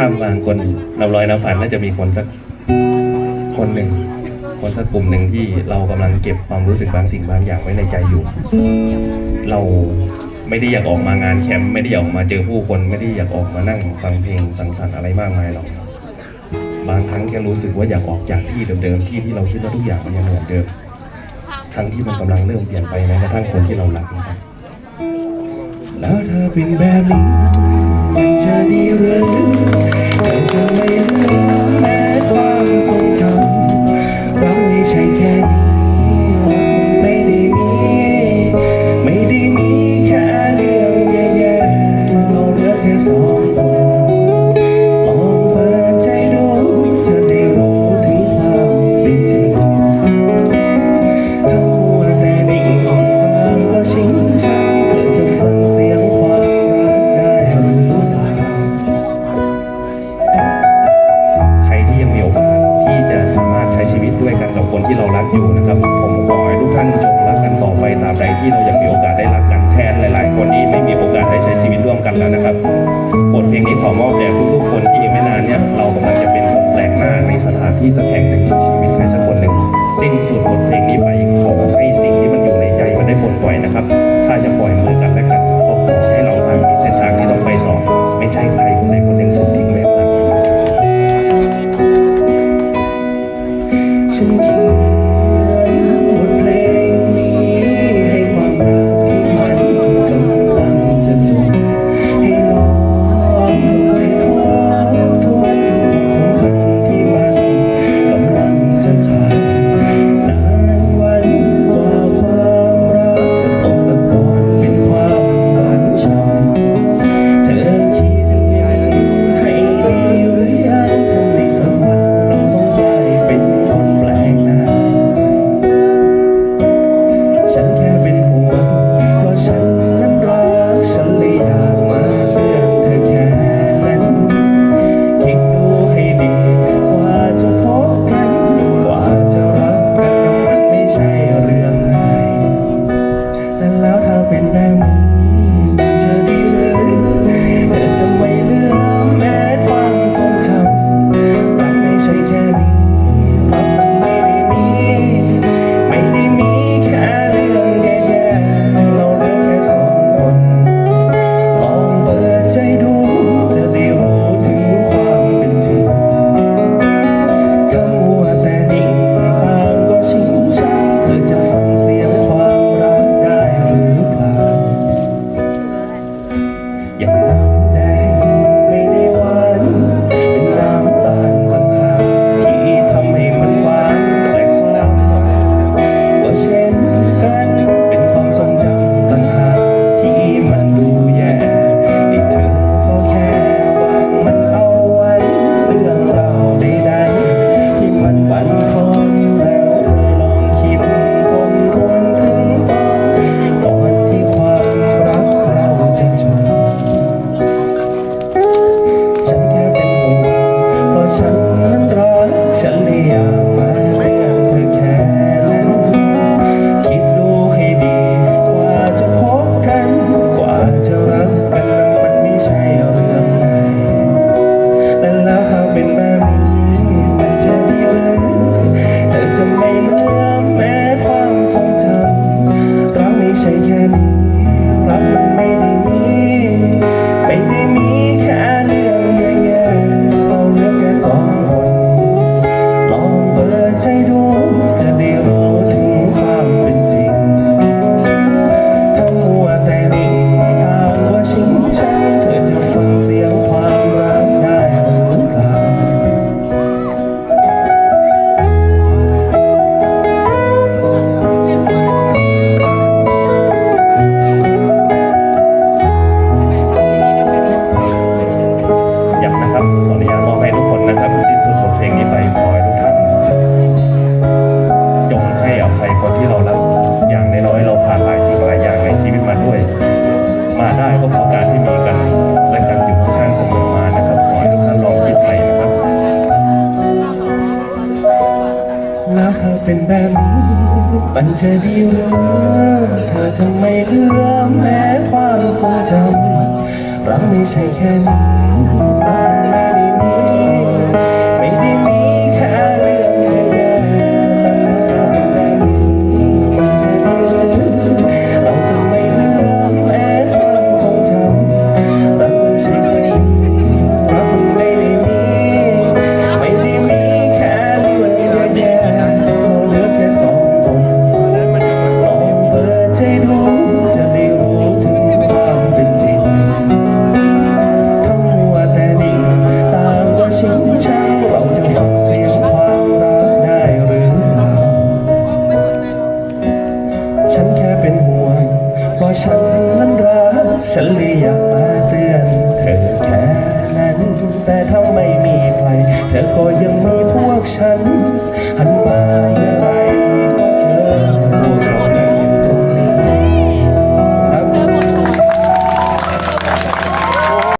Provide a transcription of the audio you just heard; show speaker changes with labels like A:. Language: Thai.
A: ข้ามบางคนเราลอยน้ำผ่านน่าจะมีคนสักคนหนึ่ง คนสักกลุ่มหนึ่งที่เรากำลังเก็บความรู้สึกบางสิ่งบางอย่างไว้ในใจอยู่ เราไม่ได้อยากออกมางานแคมป์ไม่ได้อยากออกมาเจอผู้คนไม่ได้อยากออกมานั่งฟังเพลงสังสรรค์อะไรมากมายหรอกบางครั้งแค่รู้สึกว่าอยากออกจากที่เดิมๆที่ที่เราคิดว่าทุกอย่างมันยังเหมือนเดิม ทั้งที่มันกำลังเริ่มเปลี่ยนไปแม้กระทั่งคนที่เรารักนะครับแล้วเธอเป็นแบบนี้ มันจะดีหรือแต่จะไม่ คนที่เรารักอยู่นะครับ ผมขอให้ทุกท่านจงรักกันต่อไปตาบใดที่เรายังมีโอกาสได้รักกันแทนหลาย ๆ คนที่ไม่มีโอกาสได้ใช้ชีวิตร่วมกันแล้วนะครับบทเพลงนี้ขอมอบแด่ทุกๆคนที่อีกไม่นานเนี่ยเรากำลังจะเป็นคนแปลกหน้าในสถานที่สักแห่งหนึ่งในชีวิตใครสักคนหนึ่งสิ้นสุดบทเพลงนี้ไปขอให้สิ่งที่มันอยู่ในใจมันได้ปลดปล่อยนะครับ ถ้าจะปล่อยมือกันและกันก็ขอให้เราทางมีเส้นทางที่ต้องไปต่อไม่ใช่ เป็นแบบนี้มั มันจะดีหรือเธอจะไม่เลือกแม้ความทรงจำรักไม่ใช่แค่นี้ ฉันนั้นรักฉันเลยอยากมาเตือนเธอแค่นั้น แต่ถ้าไม่มีใคร เธอก็ยังมีพวกฉัน